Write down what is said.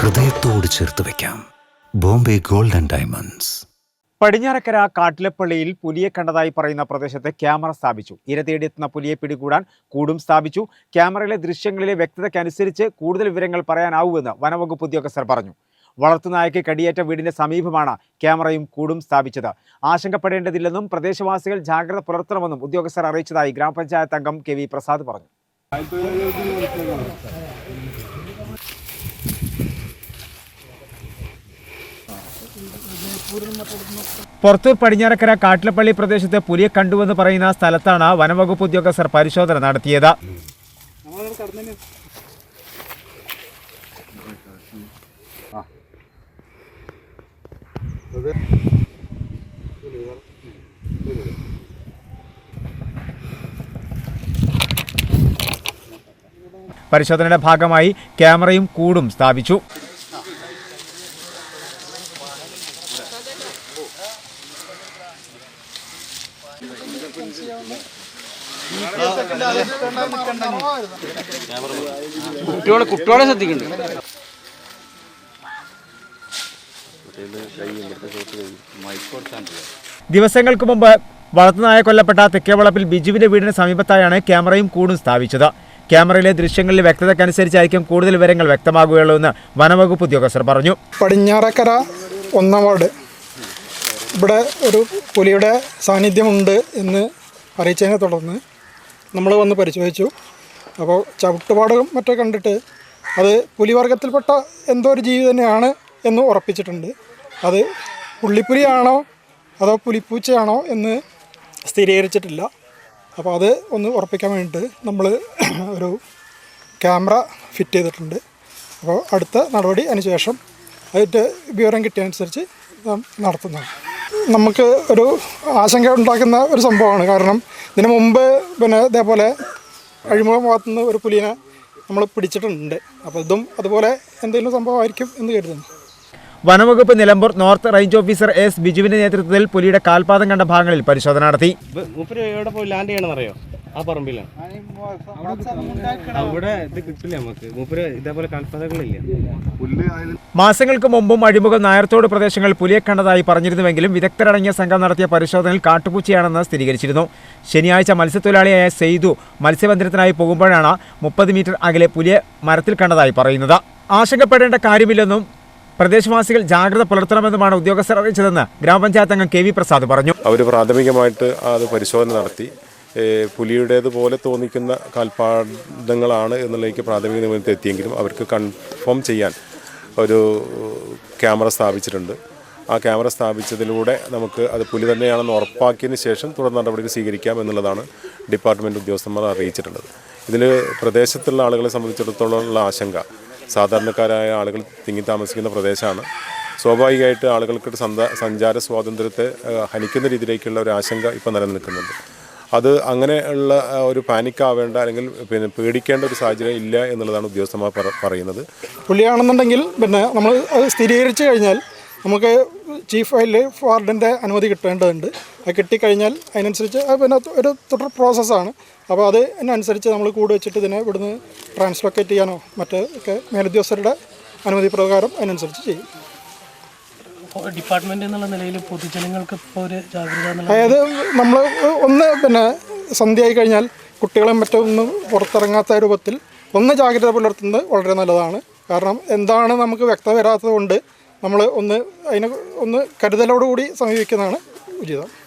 ഹൃദയത്തോട് ചേർത്ത് വെക്കാം. Bombay gold and diamonds. Padinjarakkara കാട്ടിലപ്പള്ളിയിൽ പുലിയെ കണ്ടതായി പറയുന്ന പ്രദേശത്ത് ക്യാമറ സ്ഥാപിച്ചു. ഇര തേടിയെത്തുന്ന പുലിയെ പിടികൂടാൻ കൂടും സ്ഥാപിച്ചു. ക്യാമറയിലെ ദൃശ്യങ്ങളിലെ വ്യക്തതയ്ക്കനുസരിച്ച് കൂടുതൽ വിവരങ്ങൾ പറയാനാവുമെന്ന് വനവകുപ്പ് ഉദ്യോഗസ്ഥർ പറഞ്ഞു. വളർത്തുനായക്ക് കടിയേറ്റ വീടിന്റെ സമീപമാണ് ക്യാമറയും കൂടും സ്ഥാപിച്ചത്. ആശങ്കപ്പെടേണ്ടതില്ലെന്നും പ്രദേശവാസികൾ ജാഗ്രത പുലർത്തണമെന്നും ഉദ്യോഗസ്ഥർ അറിയിച്ചതായി ഗ്രാമപഞ്ചായത്ത് അംഗം കെ വി പ്രസാദ് പറഞ്ഞു. പുറത്തൂർ പടിഞ്ഞാറക്കര കാട്ടിലപ്പള്ളി പ്രദേശത്ത് പുലിയെ കണ്ടുവെന്ന് പറയുന്ന സ്ഥലത്താണ് വനവകുപ്പ് ഉദ്യോഗസ്ഥർ പരിശോധന നടത്തിയത്. പരിശോധനയുടെ ഭാഗമായി ക്യാമറയും കൂടും സ്ഥാപിച്ചു. കുട്ടികളെ കുട്ടികളെ ശ്രദ്ധിക്കുന്നുണ്ട് ദിവസങ്ങൾക്ക് മുമ്പ് വളർത്തുനായ കൊല്ലപ്പെട്ട തെക്കേവളപ്പിൽ ബിജുവിന്റെ വീടിന് സമീപത്തായാണ് ക്യാമറയും കൂടും സ്ഥാപിച്ചത്. ക്യാമറയിലെ ദൃശ്യങ്ങളിലെ വ്യക്തതയ്ക്കനുസരിച്ചായിരിക്കും കൂടുതൽ വിവരങ്ങൾ വ്യക്തമാകുകയുള്ളൂ എന്ന് വനവകുപ്പ് ഉദ്യോഗസ്ഥർ പറഞ്ഞു. പടിഞ്ഞാറക്കര ഒന്നാം വാർഡ് ഇവിടെ ഒരു പുലിയുടെ സാന്നിധ്യമുണ്ട് എന്ന് അറിയിച്ചതിനെ തുടർന്ന് നമ്മൾ വന്ന് പരിശോധിച്ചു. അപ്പോൾ ചവിട്ടുപാടും മറ്റേ കണ്ടിട്ട് അത് പുലിവർഗത്തിൽപ്പെട്ട എന്തോ ഒരു ജീവി തന്നെയാണ് എന്ന് ഉറപ്പിച്ചിട്ടുണ്ട്. അത് പുള്ളിപ്പുലിയാണോ അതോ പുലിപ്പൂച്ചയാണോ എന്ന് സ്ഥിരീകരിച്ചിട്ടില്ല. അപ്പോൾ അത് ഒന്ന് ഉറപ്പിക്കാൻ വേണ്ടിയിട്ട് നമ്മൾ ഒരു ക്യാമറ ഫിറ്റ് ചെയ്തിട്ടുണ്ട്. അപ്പോൾ അടുത്ത നടപടി അതിനുശേഷം അതിന്റെ വിവരം കിട്ടിയതനുസരിച്ച് നാം നടത്തുന്നതാണ്. നമുക്ക് ഒരു ആശങ്ക ഉണ്ടാക്കുന്ന ഒരു സംഭവമാണ്. കാരണം ഇതിനു മുമ്പ് പിന്നെ ഇതേപോലെ അഴിമുഖ ഭാഗത്തുനിന്ന് ഒരു പുലിനെ നമ്മൾ പിടിച്ചിട്ടുണ്ട്. അപ്പോൾ ഇതും അതുപോലെ എന്തെങ്കിലും സംഭവമായിരിക്കും എന്ന് കരുതുന്നു. വനവകുപ്പ് Nilambur north range officer S ബിജുവിന്റെ നേതൃത്വത്തിൽ പുലിയുടെ കാൽപാദം കണ്ട ഭാഗങ്ങളിൽ പരിശോധന നടത്തി. ലാൻഡ് ആ പറമ്പിലാണ് അവിടെ ഇത് കിട്ടില്ല നമുക്ക്. മൂപ്പര് ഇതേപോലെ മാസങ്ങൾക്ക് മുമ്പും അഴിമുഖം നായർത്തോട് പ്രദേശങ്ങൾ പുലിയെ കണ്ടതായി പറഞ്ഞിരുന്നുവെങ്കിലും വിദഗ്ധരടങ്ങിയ സംഘം നടത്തിയ പരിശോധനയിൽ കാട്ടുപൂച്ചയാണെന്ന് സ്ഥിരീകരിച്ചിരുന്നു. ശനിയാഴ്ച മത്സ്യത്തൊഴിലാളിയായ സെയ്തു മത്സ്യബന്ധനത്തിനായി പോകുമ്പോഴാണ് മുപ്പത് മീറ്റർ അകലെ പുലിയെ മരത്തിൽ കണ്ടതായി പറയുന്നത്. ആശങ്കപ്പെടേണ്ട കാര്യമില്ലെന്നും പ്രദേശവാസികൾ ജാഗ്രത പുലർത്തണമെന്നുമാണ് ഉദ്യോഗസ്ഥർ അറിയിച്ചതെന്ന് ഗ്രാമപഞ്ചായത്ത് അംഗം കെ വി പ്രസാദ് പറഞ്ഞു. അവർ പ്രാഥമികമായിട്ട് അത് പരിശോധന നടത്തി. പുലിയുടേതുപോലെ തോന്നിക്കുന്ന കാൽപ്പാടങ്ങളാണ് എന്നുള്ളതിലേക്ക് പ്രാഥമിക നിഗമനത്തിൽ എത്തിയെങ്കിലും അവർക്ക് കൺഫേം ചെയ്യാൻ ഒരു ക്യാമറ സ്ഥാപിച്ചിട്ടുണ്ട്. ആ ക്യാമറ സ്ഥാപിച്ചതിലൂടെ നമുക്ക് അത് പുലി തന്നെയാണെന്ന് ഉറപ്പാക്കിയതിന് ശേഷം തുടർ നടപടികൾ സ്വീകരിക്കാം എന്നുള്ളതാണ് ഡിപ്പാർട്ട്മെന്റ് ഉദ്യോഗസ്ഥന്മാർ അറിയിച്ചിട്ടുള്ളത്. ഇതിൽ പ്രദേശത്തുള്ള ആളുകളെ സംബന്ധിച്ചിടത്തോളം ഉള്ള ആശങ്ക. സാധാരണക്കാരായ ആളുകൾ തിങ്ങി താമസിക്കുന്ന പ്രദേശമാണ്. സ്വാഭാവികമായിട്ട് ആളുകൾക്ക് സഞ്ചാര സ്വാതന്ത്ര്യത്തെ ഹനിക്കുന്ന രീതിയിലേക്കുള്ള ഒരു ആശങ്ക ഇപ്പോൾ നിലനിൽക്കുന്നുണ്ട്. അത് അങ്ങനെയുള്ള ഒരു പാനിക് ആവേണ്ട അല്ലെങ്കിൽ പിന്നെ പേടിക്കേണ്ട ഒരു സാഹചര്യം ഇല്ല എന്നുള്ളതാണ് ഉദ്യോഗസ്ഥന്മാർ പറ- പറയുന്നത്. പുള്ളിയാണെന്നുണ്ടെങ്കിൽ പിന്നെ നമ്മൾ സ്ഥിരീകരിച്ച് കഴിഞ്ഞാൽ നമുക്ക് ചീഫ് വൈൽഡ് വാർഡന്റെ അനുമതി കിട്ടേണ്ടതുണ്ട്. അത് കിട്ടിക്കഴിഞ്ഞാൽ അതിനനുസരിച്ച് അത് പിന്നെ ഒരു തുടർ പ്രോസസ്സാണ് അപ്പോൾ അത് അതിനനുസരിച്ച് നമ്മൾ കൂട് വെച്ചിട്ട് ഇതിനെ ഇവിടുന്ന് ട്രാൻസ്ലൊക്കേറ്റ് ചെയ്യാനോ മറ്റ് ഒക്കെ മേലുദ്യോഗസ്ഥരുടെ അനുമതി പ്രകാരം അതിനനുസരിച്ച് ചെയ്യും. ഡിപ്പാർട്ട്മെന്റ് എന്നുള്ള നിലയിൽ പൊതുജനങ്ങൾക്ക് ഇപ്പോൾ ഒരു ജാഗ്രത അതായത് നമ്മൾ ഒന്ന് പിന്നെ സന്ധ്യയായി കഴിഞ്ഞാൽ കുട്ടികളെ മറ്റൊന്നും പുറത്തിറങ്ങാത്ത രൂപത്തിൽ ഒന്ന് ജാഗ്രത പുലർത്തുന്നത് വളരെ നല്ലതാണ്. കാരണം എന്താണ് നമുക്ക് വ്യക്തത വരാത്തത് കൊണ്ട് നമ്മൾ ഒന്ന് അതിനെ ഒന്ന് കരുതലോടുകൂടി സമീപിക്കുന്നതാണ് ഉചിതം.